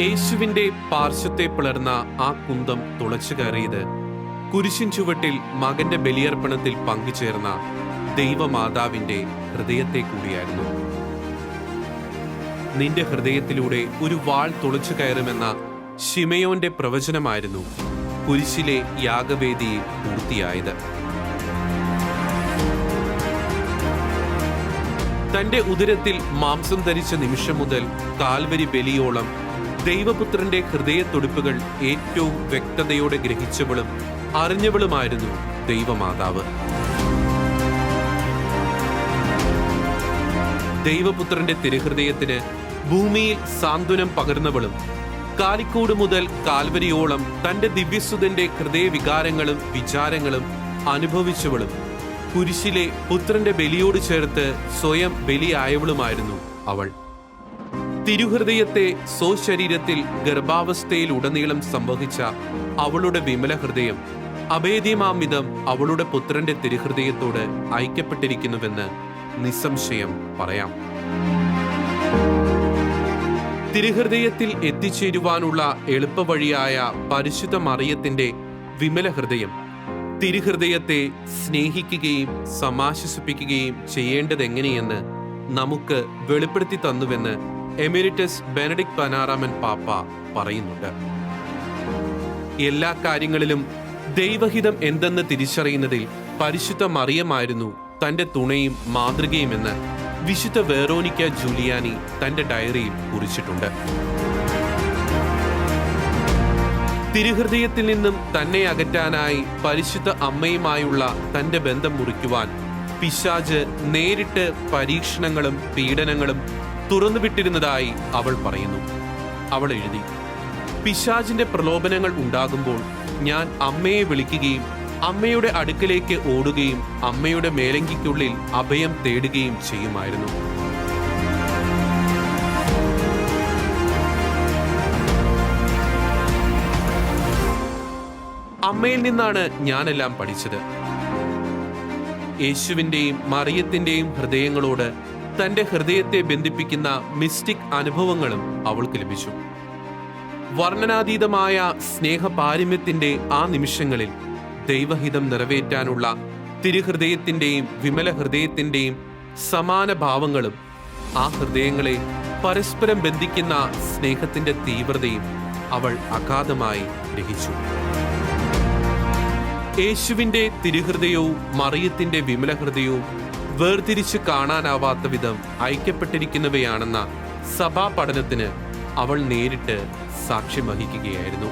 യേശുവിന്റെ പാർശ്വത്തെ പിളർന്ന ആ കുന്തം തുളച്ചു കയറിയത് കുരിശിൻ ചുവട്ടിൽ മകന്റെ ബലിയർപ്പണത്തിൽ പങ്കുചേർന്ന ദൈവമാതാവിന്റെ ഹൃദയത്തെ കൂടിയായിരുന്നു. നിന്റെ ഹൃദയത്തിലൂടെ ഒരു വാൾ തുളച്ചു കയറുമെന്ന ഷിമയോന്റെ പ്രവചനമായിരുന്നു കുരിശിലെ യാഗവേദിയെ പൂർത്തിയായത്. തന്റെ ഉദരത്തിൽ മാംസം ധരിച്ച നിമിഷം മുതൽ കാൽവരി ബലിയോളം ദൈവപുത്രന്റെ ഹൃദയത്തൊടുപ്പുകൾ ഏറ്റവും വ്യക്തതയോടെ ഗ്രഹിച്ചവളും അറിഞ്ഞവളുമായിരുന്നു ദൈവമാതാവ്. ദൈവപുത്രന്റെ തിരുഹൃദയത്തിന് ഭൂമിയിൽ സാന്ത്വനം പകർന്നവളും കാലിക്കൂട് മുതൽ കാൽവരിയോളം തന്റെ ദിവ്യസുതന്റെ ഹൃദയവികാരങ്ങളും വിചാരങ്ങളും അനുഭവിച്ചവളും കുരിശിലെ പുത്രന്റെ ബലിയോട് ചേർത്ത് സ്വയം ബലിയായവളുമായിരുന്നു അവൾ. തിരുഹൃദയത്തെ സ്വശരീരത്തിൽ ഗർഭാവസ്ഥയിൽ ഉടനീളം സംവഹിച്ച അവളുടെ വിമല ഹൃദയം അഭേദ്യമാമിതം അവളുടെ പുത്രന്റെ തിരുഹൃദയത്തോട് ഐക്യപ്പെട്ടിരിക്കുന്നുവെന്ന് നിസ്സംശയം പറയാം. തിരുഹൃദയത്തിൽ എത്തിച്ചേരുവാനുള്ള എളുപ്പവഴിയായ പരിശുദ്ധ മറിയത്തിന്റെ വിമല ഹൃദയം തിരുഹൃദയത്തെ സ്നേഹിക്കുകയും സമാശ്വസിപ്പിക്കുകയും ചെയ്യേണ്ടതെങ്ങനെയെന്ന് നമുക്ക് വെളിപ്പെടുത്തി തന്നുവെന്ന് എമിരിറ്റസ് ബെനഡിക് പനാറാമൻ പാപ്പ പറയുന്നുണ്ട്. എല്ലാ കാര്യങ്ങളിലും ദൈവഹിതം എന്തെന്ന് തിരിച്ചറിയുന്നതിൽ പരിശുദ്ധ മറിയമായിരുന്നു തന്റെ തുണയും മാതൃകയുമെന്ന് വിശുദ്ധ വേറോനിക്ക ജൂലിയാനി തന്റെ ഡയറിയിൽ കുറിച്ചിട്ടുണ്ട്. തിരുഹൃദയത്തിൽ നിന്നും തന്നെ അകറ്റാനായി പരിശുദ്ധ അമ്മയുമായുള്ള തന്റെ ബന്ധം മുറിക്കുവാൻ പിശാജ് നേരിട്ട് പരീക്ഷണങ്ങളും പീഡനങ്ങളും തുറന്നുവിട്ടിരുന്നതായി അവൾ പറയുന്നു. അവൾ എഴുതി പിശാജിന്റെ പ്രലോഭനങ്ങൾ ഉണ്ടാകുമ്പോൾ ഞാൻ അമ്മയെ വിളിക്കുകയും അമ്മയുടെ അടുക്കലേക്ക് ഓടുകയും അമ്മയുടെ മേലങ്കിക്കുള്ളിൽ അഭയം തേടുകയും ചെയ്യുമായിരുന്നു. അമ്മയിൽ നിന്നാണ് ഞാനെല്ലാം പഠിച്ചത്. യേശുവിന്റെയും മറിയത്തിന്റെയും ഹൃദയങ്ങളോട് തന്റെ ഹൃദയത്തെ ബന്ധിപ്പിക്കുന്ന മിസ്റ്റിക് അനുഭവങ്ങളും അവൾക്ക് ലഭിച്ചു. വർണനാതീതമായ സ്നേഹപാരമ്യത്തിന്റെ ആ നിമിഷങ്ങളിൽ ദൈവഹിതം നിറവേറ്റാനുള്ള തിരുഹൃദയത്തിന്റെയും വിമല ഹൃദയത്തിന്റെയും സമാന ഭാവങ്ങളും ആ ഹൃദയങ്ങളെ പരസ്പരം ബന്ധിക്കുന്ന സ്നേഹത്തിന്റെ തീവ്രതയും അവൾ അഗാധമായി ഗ്രഹിച്ചു. യേശുവിന്റെ തിരുഹൃദയവും മറിയത്തിന്റെ വിമല ഹൃദയവും വേർതിരിച്ച് കാണാനാവാത്ത വിധം ഐക്യപ്പെട്ടിരിക്കുന്നവയാണെന്ന സഭാ പഠനത്തിന് അവൾ നേരിട്ട് സാക്ഷ്യം വഹിക്കുകയായിരുന്നു.